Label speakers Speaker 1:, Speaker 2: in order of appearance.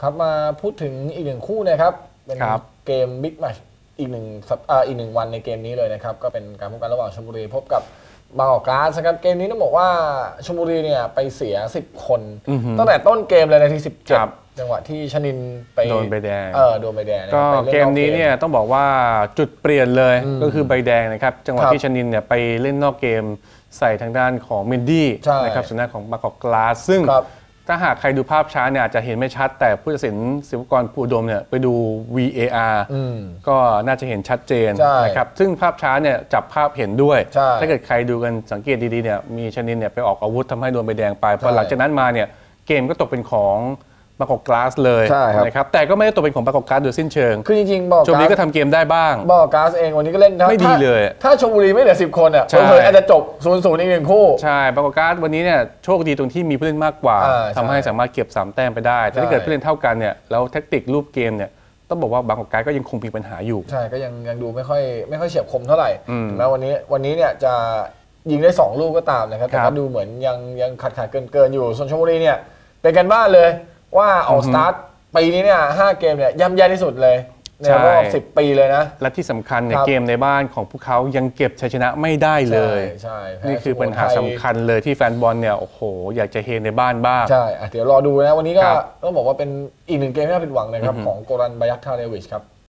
Speaker 1: ครับมาพูดถึงอีกหนึ่งคู่นะครับ เป็น
Speaker 2: ครับ
Speaker 1: เกมบิ๊กแมชอีกหนึ่งสัปอ่าอีกหนึ่งวันในเกมนี้เลยนะครับ ก็เป็นการพบกันระหว่างชลบุรีพบกับบางกอกกราสนะครับเกมนี้ต้องบอกว่าชลบุรีเนี่ยไปเสีย 10 คน
Speaker 2: อือหือ
Speaker 1: ตั้งแต่ต้นเกมเลยนาที
Speaker 2: ครับ
Speaker 1: 17จังหวะที่ชนินไป
Speaker 2: โดนใบแดง
Speaker 1: เออโดนใบแดงนะค
Speaker 2: ก็
Speaker 1: รับไป
Speaker 2: เก
Speaker 1: ล่
Speaker 2: ม
Speaker 1: อ
Speaker 2: นี้เนี่ยต้องบอกว่าจุดเปลี่ยนเลย
Speaker 1: อืม
Speaker 2: ก็คือใบแดงนะครับจังหวะ
Speaker 1: ครับ
Speaker 2: ที่ชนินเนี่ยไปเล่นนอกเกมใส่ทางด้านของเมนดี้
Speaker 1: ใช่
Speaker 2: นะครับสุนัขของบางกอกกลาสซึ่ง
Speaker 1: ครับ
Speaker 2: ถ้าหากใครดูภาพช้าเนี่ยอาจจะเห็นไม่ชัด แต่ผู้ตัดสินศิวกรภูอุดมเนี่ยไปดู VAR
Speaker 1: อืม
Speaker 2: ก็น่าจะเห็นชัดเจน
Speaker 1: ใช่
Speaker 2: นะครับซึ่งภาพช้าเนี่ยจับภาพเห็นด้วย
Speaker 1: ใช่
Speaker 2: ถ้าเกิดใครดูกันสังเกตดีๆเนี่ยมีชนินเนี่ยไปออกอาวุธทำให้โดนใบแดงไปพอ
Speaker 1: ใช่
Speaker 2: หลังจากนั้นมาเนี่ยเกมก็ตกเป็นของ บางกอกกลาสเลย
Speaker 1: ใช่ครับ
Speaker 2: นะครับแต่ก็ไม่ได้ตกเป็นของบางกอกกลาสโดยสิ้นเชิง
Speaker 1: คือจริงๆบอก
Speaker 2: ชมบุรีก็ทำเกมได้บ้าง
Speaker 1: บอกกราสเองวันนี้ก็เล่นทั้ง
Speaker 2: ไม่ดี
Speaker 1: ถ้า
Speaker 2: เลย
Speaker 1: ถ้าชลบุรีไม่เหลือ 10 คนอะ
Speaker 2: ใช่
Speaker 1: เผลอๆอาจจะจบ0ูนย์ศูนย์อีกหนึ่งคู่
Speaker 2: ใช่บางกอกกลาสวันนี้เนี่ยโชคดีตรงที่มีผู้เล่นมากกว่า
Speaker 1: อ่า
Speaker 2: ทำให้
Speaker 1: ใช่
Speaker 2: สามารถเก็บ3แต้มไปได้แต่ถ้า
Speaker 1: ใช่
Speaker 2: เกิดผู้เล่นเท่ากันเนี่ยแล้วแท็กติกรูปเกมเนี่ยต้องบอกว่าบางกอกกลาสก็ยังคงมีปัญหาอยู่
Speaker 1: ใช่ก็ยังยังดูไม่ค่อยไม่ค่อยเฉียบคมเท่าไหร่
Speaker 2: อืม
Speaker 1: ถึงแม้วันนี้วันนี้เนี่ยจะยิงได้ 2 ลูกก็ตามนะครับ แต่
Speaker 2: ครั
Speaker 1: ก็
Speaker 2: บ
Speaker 1: ดูเหมือนยังยังขาดขาดเกินเกินอยู่ส่วนชลบุรีเนี่ยเป็นกันบ้านเลย ว่าออก
Speaker 2: อือฮึ
Speaker 1: สตาร์ทปีนี้เนี่ยห้าเกมเนี่ยย่ำแย่ที่สุดเลยใน
Speaker 2: ใช่
Speaker 1: รอบ10ปีเลยนะ
Speaker 2: และที่สำคัญเนี่ย
Speaker 1: ครับ
Speaker 2: เกมในบ้านของพวกเขายังเก็บชัยชนะไม่ได้เลย
Speaker 1: ใช่ใช่แพ้
Speaker 2: นี่คือปัญหา
Speaker 1: สุ
Speaker 2: สำ
Speaker 1: โขทัย
Speaker 2: คัญเลยที่แฟนบอลเนี่ยโอ้โห อยากจะเฮในบ้านบ้าง
Speaker 1: ใช่อะเดี๋ยวรอดูนะ วันนี้ก็
Speaker 2: ครับ
Speaker 1: ต้องบอกว่าเป็นอีกหนึ่งเกมที่น่าผิดหวังนะครับ
Speaker 2: อือฮึ
Speaker 1: ของโกรันบายักทาเรวิชครับ